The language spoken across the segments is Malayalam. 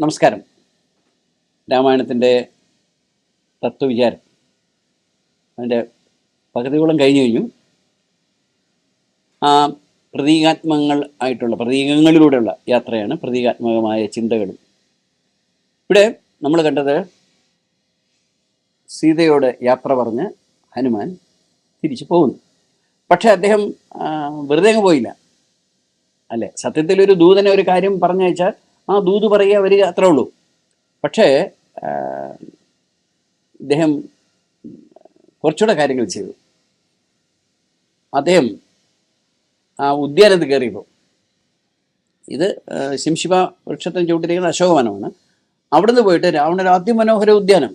നമസ്കാരം. രാമായണത്തിന്റെ തത്വവിചാരം. അതിന്റെ പകുതിയോളം കഴിഞ്ഞു കഴിഞ്ഞു. ആ പ്രതീകാത്മകങ്ങൾ ആയിട്ടുള്ള പ്രതീകങ്ങളിലൂടെയുള്ള യാത്രയാണ് പ്രതീകാത്മകമായ ചിന്തകൾ ഇവിടെ നമ്മൾ കണ്ടത് സീതയോട് യാത്ര പറഞ്ഞ് ഹനുമാൻ തിരിച്ചു പോകുന്നു. പക്ഷേ അദ്ദേഹം വെറുതെ അങ്ങ് പോയില്ല. അല്ലേ? സത്യത്തിൽ ഒരു ദൂതനെ ഒരു കാര്യം പറഞ്ഞയച്ചാൽ ആ ദൂത് പറയുക വരിക അത്രേ ഉള്ളൂ. പക്ഷേ ഇദ്ദേഹം കുറച്ചുകൂടെ കാര്യങ്ങൾ ചെയ്തു. അദ്ദേഹം ആ ഉദ്യാനത്ത് കയറിയപ്പോൾ ഇത് ശിംശിപ വൃക്ഷത്തിന് ചൂട്ടിരിക്കുന്ന അശോകവനമാണ്. അവിടുന്ന് പോയിട്ട് രാവണൊരു അതിമനോഹര ഉദ്യാനം.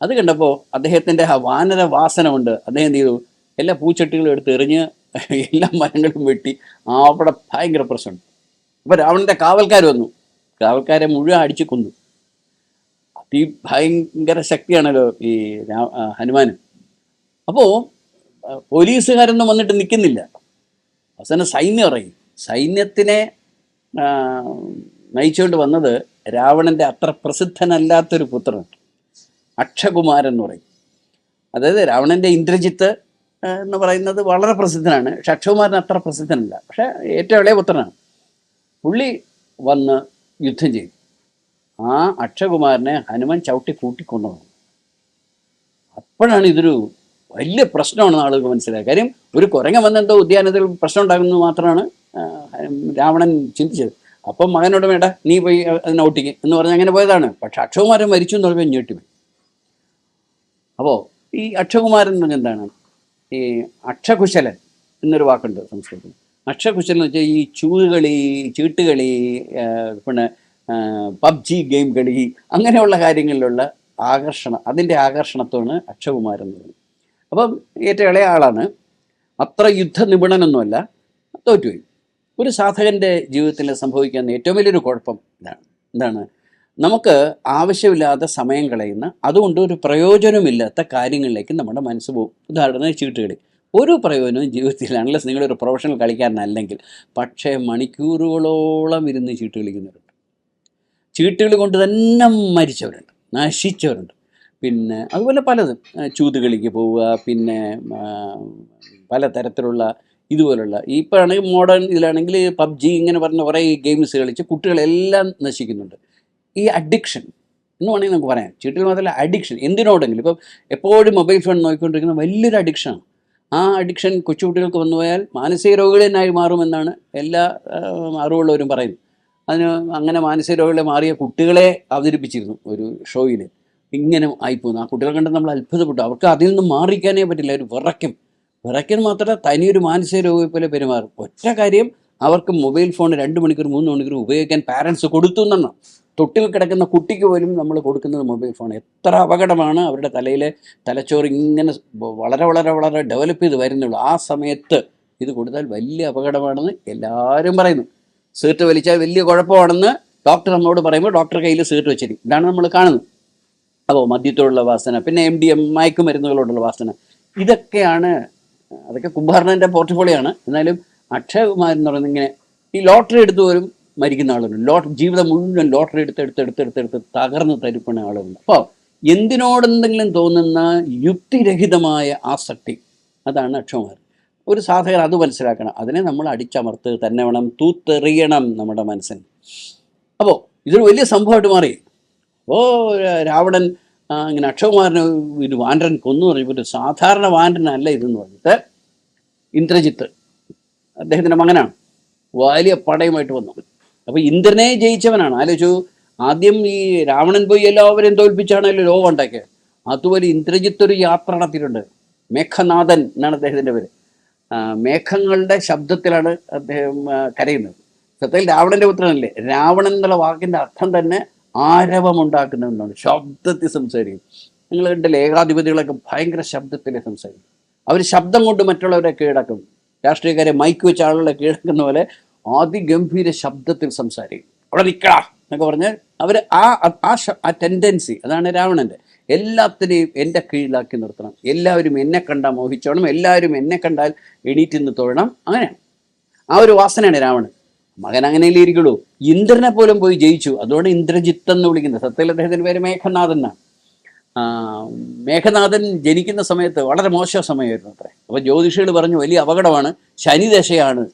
അത് കണ്ടപ്പോൾ അദ്ദേഹത്തിന്റെ ആ വാനര വാസന കൊണ്ട് അദ്ദേഹം എന്ത് ചെയ്തു? എല്ലാ പൂച്ചട്ടികളും എടുത്ത് എറിഞ്ഞ് എല്ലാ മരങ്ങളും വെട്ടി അവിടെ ഭയങ്കര പ്രശ്നമുണ്ട്. അപ്പോൾ രാവണന്റെ കാവൽക്കാർ വന്നു. കാവൽക്കാരെ മുഴുവൻ അടിച്ചു കൊന്നു. അതിഭയങ്കര ശക്തിയാണല്ലോ ഈ ഹനുമാൻ അപ്പോൾ പോലീസുകാരൊന്നും വന്നിട്ട് നിൽക്കുന്നില്ല അവസാനം സൈന്യം ഇറങ്ങി. സൈന്യത്തിനെ നയിച്ചുകൊണ്ട് വന്നത് രാവണന്റെ അത്ര പ്രസിദ്ധനല്ലാത്തൊരു പുത്രൻ അക്ഷകുമാരൻ എന്ന് പറയും. അതായത് രാവണന്റെ ഇന്ദ്രജിത്ത് എന്ന് പറയുന്നത് വളരെ പ്രസിദ്ധനാണ്. പക്ഷെ അക്ഷകുമാരൻ അത്ര പ്രസിദ്ധനല്ല. പക്ഷേ ഏറ്റവും ഇളയ പുത്രനാണ്. പുള്ളി വന്ന് യുദ്ധം ചെയ്തു. ആ അക്ഷകുമാരനെ ഹനുമൻ ചവിട്ടി കൂട്ടിക്കൊണ്ടുവന്നു അപ്പോഴാണ് ഇതൊരു വലിയ പ്രശ്നമാണെന്ന് ആളുകൾ മനസ്സിലായത്. കാര്യം ഒരു കുരങ്ങ വന്നെന്തോ ഉദ്യാനത്തിൽ പ്രശ്നം ഉണ്ടാകുന്നത് മാത്രമാണ് രാവണൻ ചിന്തിച്ചത്. അപ്പം മകനോട് വേണ്ട നീ പോയി അതിനെ ഒട്ടിക്ക് എന്ന് പറഞ്ഞ് അങ്ങനെ പോയതാണ്. പക്ഷെ അക്ഷകുമാരൻ മരിച്ചു എന്ന് ഞെട്ടി ഞെട്ടിപ്പോയി. അപ്പോൾ ഈ അക്ഷകുമാരൻ എന്ന് ഈ അക്ഷകുശലൻ എന്നൊരു വാക്കുണ്ട് സംസ്കൃതത്തിൽ. അക്ഷകുശലൻ എന്ന് വെച്ചാൽ ഈ ചൂതുകളി ചീട്ടുകളി പിന്നെ പബ്ജി ഗെയിം കളി അങ്ങനെയുള്ള കാര്യങ്ങളിലുള്ള ആകർഷണം അതിന്റെ ആകർഷണത്വമാണ് അക്ഷകുമാരൻ എന്ന് പറയുന്നത്. അപ്പം ഏറ്റവും ഇളയ ആളാണ്. അത്ര യുദ്ധ നിപുണനൊന്നുമല്ല തോറ്റുപോയി. ഒരു സാധകന്റെ ജീവിതത്തിൽ സംഭവിക്കുന്ന ഏറ്റവും വലിയൊരു കുഴപ്പം ഇതാണ്. എന്താണ്? നമുക്ക് ആവശ്യമില്ലാത്ത സമയം കളയുന്ന അതുകൊണ്ട് ഒരു പ്രയോജനമില്ലാത്ത കാര്യങ്ങളിലേക്ക് നമ്മുടെ മനസ്സ് പോകും. ഉദാഹരണത്തിന് ചീട്ടുകളി. ഒരു പ്രയോജനവും ജീവിതത്തിൽ അൺലെസ് നിങ്ങളൊരു പ്രൊഫഷണൽ കളിക്കാരനല്ലെങ്കിൽ. പക്ഷേ മണിക്കൂറുകളോളം ഇരുന്ന് ചീട്ട് കളിക്കുന്നവരുണ്ട്. ചീട്ടുകൾ കൊണ്ട് തന്നെ മരിച്ചവരുണ്ട്. നശിച്ചവരുണ്ട്. പിന്നെ അതുപോലെ പലതും. ചൂത് ചൂതുകളിക്ക് പോവുക പിന്നെ പലതരത്തിലുള്ള ഇതുപോലുള്ള. ഇപ്പോഴാണെങ്കിൽ മോഡേൺ ഇതിലാണെങ്കിൽ പബ്ജി ഇങ്ങനെ പറഞ്ഞ കുറേ ഗെയിംസ് കളിച്ച് കുട്ടികളെല്ലാം നശിക്കുന്നുണ്ട്. ഈ അഡിക്ഷൻ എന്ന് വേണമെങ്കിൽ നമുക്ക് പറയാം. ചീട്ടിൽ മാത്രമല്ല അഡിക്ഷൻ എന്തിനോടെങ്കിലും. ഇപ്പം എപ്പോഴും മൊബൈൽ ഫോൺ നോക്കിക്കൊണ്ടിരിക്കുന്ന വലിയൊരു അഡിക്ഷനാണ് ആ അഡിക്ഷൻ കൊച്ചുകുട്ടികൾക്ക് വന്നു പോയാൽ മാനസിക രോഗികളായി മാറുമെന്നാണ് എല്ലാ അറിവുള്ളവരും പറയുന്നത്. അതിന് അങ്ങനെ മാനസിക രോഗികളെ മാറിയ കുട്ടികളെ അവതരിപ്പിച്ചിരുന്നു ഒരു ഷോയിൽ. ഇങ്ങനെ ആയിപ്പോകുന്നു ആ കുട്ടികളെ കണ്ട് നമ്മൾ അത്ഭുതപ്പെട്ടു. അവർക്ക് അതിൽ നിന്ന് മാറിക്കാനേ പറ്റില്ല. ഒരു വിറയ്ക്കും. വിറയ്ക്കുന്ന മാത്രമല്ല തനിയൊരു മാനസിക രോഗിയെ പോലെ പെരുമാറും. ഒറ്റ കാര്യം അവർക്ക് മൊബൈൽ ഫോൺ രണ്ട് മണിക്കൂർ മൂന്ന് മണിക്കൂർ ഉപയോഗിക്കാൻ പാരൻസ് കൊടുത്തു എന്നാണ്. തൊട്ടിൽ കിടക്കുന്ന കുട്ടിക്ക് പോലും നമ്മൾ കൊടുക്കുന്നത് മൊബൈൽ ഫോൺ എത്ര അപകടമാണ് അവരുടെ തലയിലെ തലച്ചോറ് ഇങ്ങനെ വളരെ വളരെ വളരെ ഡെവലപ്പ് ചെയ്ത് വരുന്നുള്ളൂ. ആ സമയത്ത് ഇത് കൊടുത്താൽ വലിയ അപകടമാണെന്ന് എല്ലാവരും പറയുന്നു. സീറ്റ് വലിച്ചാൽ വലിയ കുഴപ്പമാണെന്ന് ഡോക്ടർ നമ്മളോട് പറയുമ്പോൾ ഡോക്ടർ കയ്യിൽ സീറ്റ് വെച്ചിരിക്കും ഇതാണ് നമ്മൾ കാണുന്നത്. അപ്പോൾ മദ്യത്തോടുള്ള വാസന പിന്നെ എം ഡി എം മയക്കുമരുന്നുകളോടുള്ള വാസന. ഇതൊക്കെയാണ് അതൊക്കെ കുംഭാരണന്റെ പോർട്ട്ഫോളിയോ ആണ്. എന്നാലും അക്ഷയകുമാരൻ എന്ന് പറയുന്നത് ഇങ്ങനെ ഈ ലോട്ടറി എടുത്തു പോലും മരിക്കുന്ന ആളുണ്ട്. ലോട്ട് ജീവിതം മുഴുവൻ ലോട്ടറി എടുത്ത് എടുത്ത് എടുത്ത് എടുത്ത് എടുത്ത് തകർന്ന് തരിപ്പണ ആളുണ്ട്. അപ്പോൾ എന്തിനോടെന്തെങ്കിലും തോന്നുന്ന യുക്തിരഹിതമായ ആസക്തി അതാണ് അക്ഷമാർ. ഒരു സാധകർ അത് മനസ്സിലാക്കണം. അതിനെ നമ്മൾ അടിച്ചമർത്ത് തന്നെ വേണം തൂത്തെറിയണം നമ്മുടെ മനസ്സിന്. അപ്പോൾ ഇതൊരു വലിയ സംഭവമായിട്ട് മാറി. ഓ രാവണൻ ഇങ്ങനെ അക്ഷകുമാരനെ ഒരു വാൻഡ്രൻ കൊന്നു പറഞ്ഞപ്പോൾ ഒരു സാധാരണ വാൻഡ്രനല്ല ഇതെന്ന് പറഞ്ഞിട്ട് ഇന്ദ്രജിത്ത് അദ്ദേഹത്തിന്റെ മകനാണ് വലിയ പടയുമായിട്ട് വന്നു. അപ്പോൾ ഇന്ദ്രനെ ജയിച്ചവനാണ്. ആലോചിച്ചു ആദ്യം ഈ രാവണൻ പോയി എല്ലാവരെയും തോൽപ്പിച്ചാണല്ലോ ലോകം ഉണ്ടാക്കിയത് അതുപോലെ ഇന്ദ്രജിത്ത് ഒരു യാത്ര നടത്തിയിട്ടുണ്ട്. മേഘനാഥൻ എന്നാണ് അദ്ദേഹത്തിന്റെ പേര്. മേഘങ്ങളുടെ ശബ്ദത്തിലാണ് അദ്ദേഹം കരയുന്നത്. സത്യത്തിൽ രാവണന്റെ പുത്രനല്ലേ? രാവണൻ എന്നുള്ള വാക്കിന്റെ അർത്ഥം തന്നെ ആരവമുണ്ടാക്കുന്നതെന്നാണ് ശബ്ദത്തിൽ സംസാരിക്കും. നിങ്ങൾ കണ്ട ഏകാധിപതികളൊക്കെ ഭയങ്കര ശബ്ദത്തിൽ സംസാരിക്കും. അവർ ശബ്ദം കൊണ്ട് മറ്റുള്ളവരെ കീഴടക്കും. രാഷ്ട്രീയക്കാരെ മൈക്ക് വെച്ച് ആളുകളെ കീഴടക്കുന്ന പോലെ അതിഗംഭീര ശബ്ദത്തിൽ സംസാരിക്കും. അവിടെ നിൽക്കടാ എന്നൊക്കെ പറഞ്ഞാൽ അവർ ആ ആ ആ ടെൻഡൻസി അതാണ് രാവണന്റെ. എല്ലാത്തിനെയും എന്റെ കീഴിലാക്കി നിർത്തണം. എല്ലാവരും എന്നെ കണ്ടാൽ മോഹിച്ചോണം. എല്ലാവരും എന്നെ കണ്ടാൽ എണീറ്റ് നിന്ന് തൊഴണം. അങ്ങനെയാണ്. ആ ഒരു വാസനയാണ് രാവണൻ. മകൻ അങ്ങനെയല്ലേ ഇരിക്കുള്ളൂ. ഇന്ദ്രനെ പോലും പോയി ജയിച്ചു. അതുകൊണ്ട് ഇന്ദ്രജിത്ത് എന്ന് വിളിക്കുന്നത്. സത്യത്തിൽ അദ്ദേഹത്തിന്റെ പേര് മേഘനാഥൻ എന്നാണ്. മേഘനാഥൻ ജനിക്കുന്ന സമയത്ത് വളരെ മോശം സമയമായിരുന്നു അത്രേ. അപ്പോൾ ജ്യോതിഷികൾ പറഞ്ഞു വലിയ അപകടമാണ്. ശനിദശയാണ്.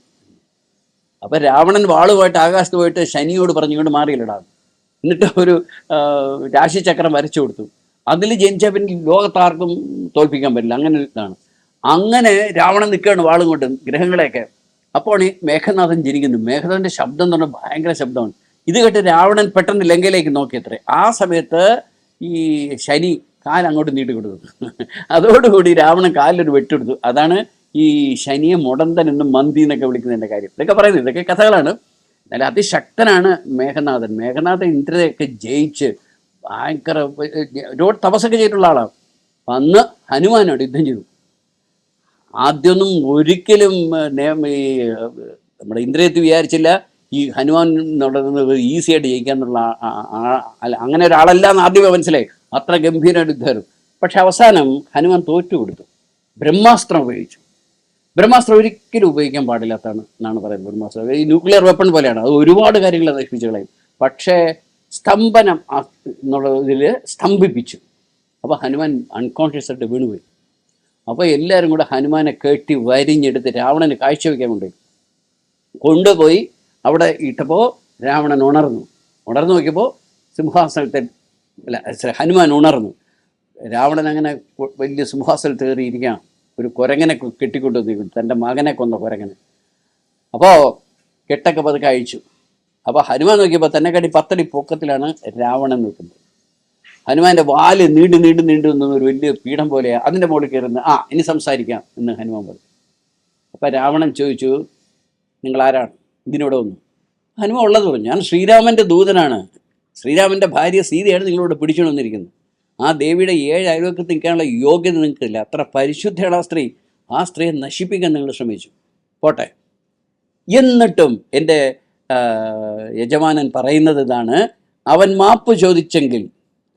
അപ്പൊ രാവണൻ വാളുമായിട്ട് ആകാശത്ത് പോയിട്ട് ശനിയോട് പറഞ്ഞുകൊണ്ട് മാറിയില്ലടാ. എന്നിട്ട് ഒരു രാശി രാശിചക്രം വരച്ചു കൊടുത്തു. അതിൽ ജനിച്ച പിന്നെ ലോകത്താർക്കും തോൽപ്പിക്കാൻ പറ്റില്ല. അങ്ങനെ ഇതാണ്. അങ്ങനെ രാവണൻ നിൽക്കുകയാണ് വാളും കൊണ്ട് ഗ്രഹങ്ങളെയൊക്കെ. അപ്പോൾ ഈ മേഘനാഥൻ ജനിക്കുന്നു. മേഘനാഥന്റെ ശബ്ദം എന്ന് പറഞ്ഞാൽ ഭയങ്കര ശബ്ദമാണ്. ഇത് കേട്ട് രാവണൻ പെട്ടെന്ന് ലങ്കയിലേക്ക് നോക്കിയത്രേ. ആ സമയത്ത് ഈ ശനി കാലങ്ങോട്ട് നീട്ടി കൊടുത്തു. അതോടുകൂടി രാവണൻ കാലിലൊരു വെട്ടെടുത്തു അതാണ് ഈ ശനിയെ മുടന്തൻ എന്നും മന്തി എന്നൊക്കെ വിളിക്കുന്നതിന്റെ കാര്യം. ഇതൊക്കെ പറയുന്നത് ഇതൊക്കെ കഥകളാണ്. എന്നാലും അതിശക്തനാണ് മേഘനാഥൻ. മേഘനാഥൻ ഇന്ദ്രനെയൊക്കെ ജയിച്ച് ഭയങ്കര ഒരുപാട് തപസ്സൊക്കെ ചെയ്തിട്ടുള്ള ആളാണ് അന്ന് ഹനുമാനോട് യുദ്ധം ചെയ്തു. ആദ്യമൊന്നും ഒരിക്കലും ഈ നമ്മുടെ ഇന്ദ്രയത്ത് വിചാരിച്ചില്ല. ഈ ഹനുമാൻ നടന്നത് ഈസി ആയിട്ട് ജയിക്കാന്നുള്ള എന്നുള്ള അങ്ങനെ ഒരാളല്ല എന്ന് ആദ്യമേ മനസ്സിലായി. അത്ര ഗംഭീരമായിട്ട് യുദ്ധമായിരുന്നു. പക്ഷെ അവസാനം ഹനുമാൻ തോറ്റു കൊടുത്തു. ബ്രഹ്മാസ്ത്രം ഉപയോഗിച്ചു. ബ്രഹ്മാസ്ത്രം ഒരിക്കലും ഉപയോഗിക്കാൻ പാടില്ലാത്തതാണ് എന്നാണ് പറയുന്നത് ബ്രഹ്മാസ്ത്രം. ഈ ന്യൂക്ലിയർ വെപ്പൺ പോലെയാണ്. അത് ഒരുപാട് കാര്യങ്ങൾ നശിപ്പിച്ചു കളയും പക്ഷേ സ്തംഭനം എന്നുള്ളതിൽ സ്തംഭിപ്പിച്ചു. അപ്പോൾ ഹനുമാൻ അൺകോൺഷ്യസ് ആയിട്ട് വീണുപോയി. അപ്പോൾ എല്ലാവരും കൂടെ ഹനുമാനെ കെട്ടി വരിഞ്ഞെടുത്ത് രാവണന് കാഴ്ചവെക്കാൻ കൊണ്ടുപോയി കൊണ്ടുപോയി അവിടെ ഇട്ടപ്പോൾ രാവണൻ ഉണർന്നു. ഉണർന്നു നോക്കിയപ്പോൾ സിംഹാസനത്തെ അല്ല ഹനുമാൻ ഉണർന്നു. രാവണൻ അങ്ങനെ വലിയ സിംഹാസനത്തിൽ കയറിയിരിക്കുകയാണ്. ഒരു കുരങ്ങനെ കെട്ടിക്കൊണ്ടു തന്റെ മകനെ കൊന്ന കുരങ്ങനെ. അപ്പോൾ കെട്ടൊക്കെ പതുക്കെ അഴിച്ചു. അപ്പോൾ ഹനുമാൻ നോക്കിയപ്പോൾ തന്നെ കടി പത്തടി പൊക്കത്തിലാണ് രാവണൻ നിൽക്കുന്നത്. ഹനുമാന്റെ വാൽ നീണ്ടു നീണ്ടു നീണ്ടു നിന്ന ഒരു വലിയ പീഠം പോലെയാണ് അതിന്റെ മുകളിൽ കയറുന്നത് ആ ഇനി സംസാരിക്കാം എന്ന് ഹനുമാൻ പറഞ്ഞു. അപ്പം രാവണൻ ചോദിച്ചു നിങ്ങൾ ആരാണ് ഇതിനോട് വന്നു? ഹനുമാൻ ഉള്ളത് പറഞ്ഞു ഞാൻ ശ്രീരാമന്റെ ദൂതനാണ്. ശ്രീരാമന്റെ ഭാര്യ സീതയാണ് നിങ്ങളോട് പിടിച്ചു വന്നിരിക്കുന്നത്. ആ ദേവിയുടെ ഏഴ് അയൽവക്കത്ത് നിൽക്കാനുള്ള യോഗ്യത നിങ്ങൾക്കില്ല. അത്ര പരിശുദ്ധയുടെ ആ സ്ത്രീ. ആ സ്ത്രീയെ നശിപ്പിക്കാൻ നിങ്ങൾ ശ്രമിച്ചു. പോട്ടെ. എന്നിട്ടും എന്റെ യജമാനൻ പറയുന്നത് ഇതാണ്. അവൻ മാപ്പ് ചോദിച്ചെങ്കിൽ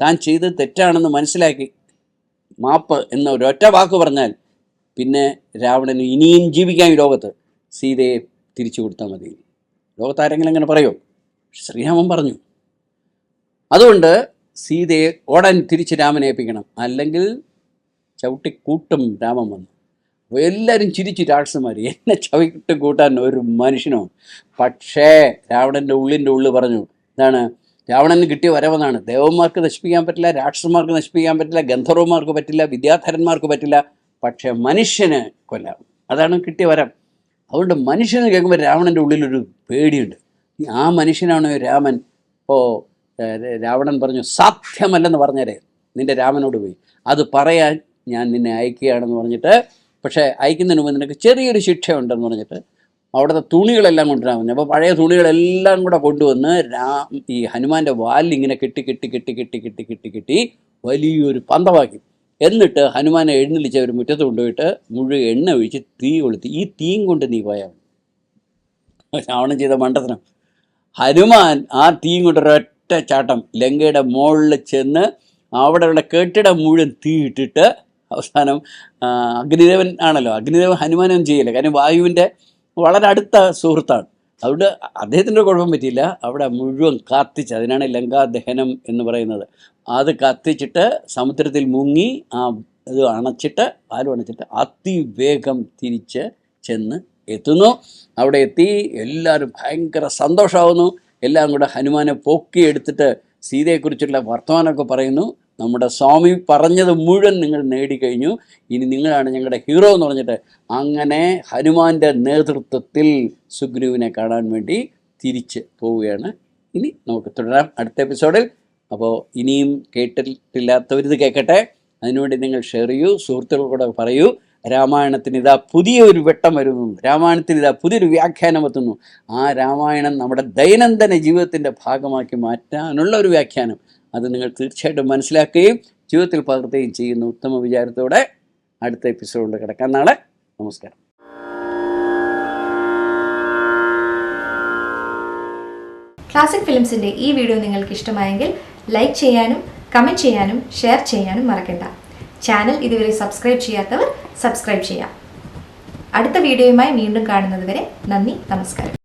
താൻ ചെയ്തത് തെറ്റാണെന്ന് മനസ്സിലാക്കി. മാപ്പ് എന്ന ഒരൊറ്റ വാക്ക് പറഞ്ഞാൽ പിന്നെ രാവണന് ഇനിയും ജീവിക്കാൻ ഈ ലോകത്ത് സീതയെ തിരിച്ചു കൊടുത്താൽ മതി. ലോകത്ത് ആരെങ്കിലും അങ്ങനെ പറയോ? ശ്രീരാമൻ പറഞ്ഞു. അതുകൊണ്ട് സീതയെ ഉടൻ തിരിച്ച് രാമനെ ഏൽപ്പിക്കണം. അല്ലെങ്കിൽ ചവിട്ടിക്കൂട്ടും രാമൻ വന്നു. അപ്പോൾ എല്ലാവരും ചിരിച്ചു രാക്ഷസന്മാർ എന്നെ ചവിട്ട് കൂട്ടാൻ ഒരു മനുഷ്യനോ? പക്ഷേ രാവണന്റെ ഉള്ളിന്റെ ഉള്ളിൽ പറഞ്ഞു ഇതാണ് രാവണന് കിട്ടിയ വരവെന്നാണ്. ദേവന്മാർക്ക് നശിപ്പിക്കാൻ പറ്റില്ല രാക്ഷസന്മാർക്ക് നശിപ്പിക്കാൻ പറ്റില്ല ഗന്ധർവന്മാർക്ക് പറ്റില്ല വിദ്യാധരന്മാർക്ക് പറ്റില്ല. പക്ഷേ മനുഷ്യന് കൊല്ലാം. അതാണ് കിട്ടിയ വരം. അതുകൊണ്ട് മനുഷ്യന് കേൾക്കുമ്പോൾ രാവണന്റെ ഉള്ളിലൊരു പേടിയുണ്ട്. ആ മനുഷ്യനാണ് രാമൻ. ഇപ്പോൾ രാവണൻ പറഞ്ഞു സാധ്യമല്ലെന്ന് പറഞ്ഞേരെ. നിന്റെ രാമനോട് പോയി. അത് പറയാൻ ഞാൻ നിന്നെ അയക്കുകയാണെന്ന് പറഞ്ഞിട്ട് പക്ഷേ അയക്കുന്നതിന് മുമ്പ് നിനക്ക് ചെറിയൊരു ശിക്ഷയുണ്ടെന്ന് പറഞ്ഞിട്ട് അവിടുത്തെ തുണികളെല്ലാം കൊണ്ടുവരാൻ പറഞ്ഞു. അപ്പോൾ പഴയ തുണികളെല്ലാം കൂടെ കൊണ്ടുവന്ന് രാ ഈ ഹനുമാന്റെ വാലിങ്ങനെ കെട്ടി കെട്ടി കെട്ടി കെട്ടി കെട്ടി കെട്ടി കെട്ടി വലിയൊരു പന്തമാക്കി. എന്നിട്ട് ഹനുമാനെ എഴുന്നള്ളിച്ച് ഒരു മുറ്റത്ത് കൊണ്ടുപോയിട്ട് മുഴുവൻ എണ്ണ ഒഴിച്ച് തീ കൊളുത്തി. ഈ തീയും കൊണ്ട് നീ പോയാൽ മതി. രാവണൻ ചെയ്ത മണ്ടത്തരം. ഹനുമാൻ ആ തീയും കൊണ്ട് ചാട്ടം ലങ്കയുടെ മുകളിൽ ചെന്ന് അവിടെയുള്ള കെട്ടിടം മുഴുവൻ തീയിട്ടിട്ട് അവസാനം അഗ്നിദേവൻ ആണല്ലോ. അഗ്നിദേവൻ ഹനുമാനം ചെയ്യില്ല? കാരണം വായുവിന്റെ വളരെ അടുത്ത സുഹൃത്താണ്. അതുകൊണ്ട് അദ്ദേഹത്തിന്റെ കുഴപ്പം പറ്റിയില്ല. അവിടെ മുഴുവൻ കത്തിച്ച് അതിനാണ് ലങ്കാദഹനം എന്ന് പറയുന്നത്. അത് കത്തിച്ചിട്ട് സമുദ്രത്തിൽ മുങ്ങി ആ ഇത് അണച്ചിട്ട് പാലും അണച്ചിട്ട് അതിവേഗം തിരിച്ച് ചെന്ന് എത്തുന്നു. അവിടെ എത്തി എല്ലാവരും ഭയങ്കര സന്തോഷമാവുന്നു. എല്ലാം കൂടെ ഹനുമാനെ പൊക്കിയെടുത്തിട്ട് സീതയെക്കുറിച്ചുള്ള വർത്തമാനമൊക്കെ പറയുന്നു. നമ്മുടെ സ്വാമി പറഞ്ഞത് മുഴുവൻ നിങ്ങൾ നേടിക്കഴിഞ്ഞു. ഇനി നിങ്ങളാണ് ഞങ്ങളുടെ ഹീറോ എന്ന് പറഞ്ഞിട്ട് അങ്ങനെ ഹനുമാന്റെ നേതൃത്വത്തിൽ സുഗ്രീവിനെ കാണാൻ വേണ്ടി തിരിച്ച് പോവുകയാണ്. ഇനി നമുക്ക് തുടരാം അടുത്ത എപ്പിസോഡിൽ. അപ്പോൾ ഇനിയും കേട്ടിട്ടില്ലാത്തവരിത് കേൾക്കട്ടെ അതിനുവേണ്ടി നിങ്ങൾ ഷെയർ ചെയ്യൂ സുഹൃത്തുക്കൾ കൂടെ പറയൂ. രാമായണത്തിന് ഇതാ പുതിയ ഒരു വെട്ടം വരുന്നു രാമായണത്തിന് ഇതാ പുതിയൊരു വ്യാഖ്യാനം എത്തുന്നു ആ രാമായണം നമ്മുടെ ദൈനംദിന ജീവിതത്തിന്റെ ഭാഗമാക്കി മാറ്റാനുള്ള ഒരു വ്യാഖ്യാനം. അത് നിങ്ങൾ തീർച്ചയായിട്ടും മനസ്സിലാക്കുകയും ജീവിതത്തിൽ പകർത്തുകയും ചെയ്യുന്ന ഉത്തമ വിചാരത്തോടെ അടുത്ത എപ്പിസോഡിൽ കിടക്കാം. നാളെ നമസ്കാരം. ക്ലാസിക് ഫിലിംസിന്റെ ഈ വീഡിയോ നിങ്ങൾക്ക് ഇഷ്ടമായെങ്കിൽ ലൈക്ക് ചെയ്യാനും കമന്റ് ചെയ്യാനും ഷെയർ ചെയ്യാനും മറക്കണ്ട. ചാനൽ ഇതുവരെ സബ്സ്ക്രൈബ് ചെയ്യാത്തവർ സബ്സ്ക്രൈബ് ചെയ്യാം. അടുത്ത വീഡിയോയുമായി വീണ്ടും കാണുന്നതുവരെ നന്ദി നമസ്കാരം.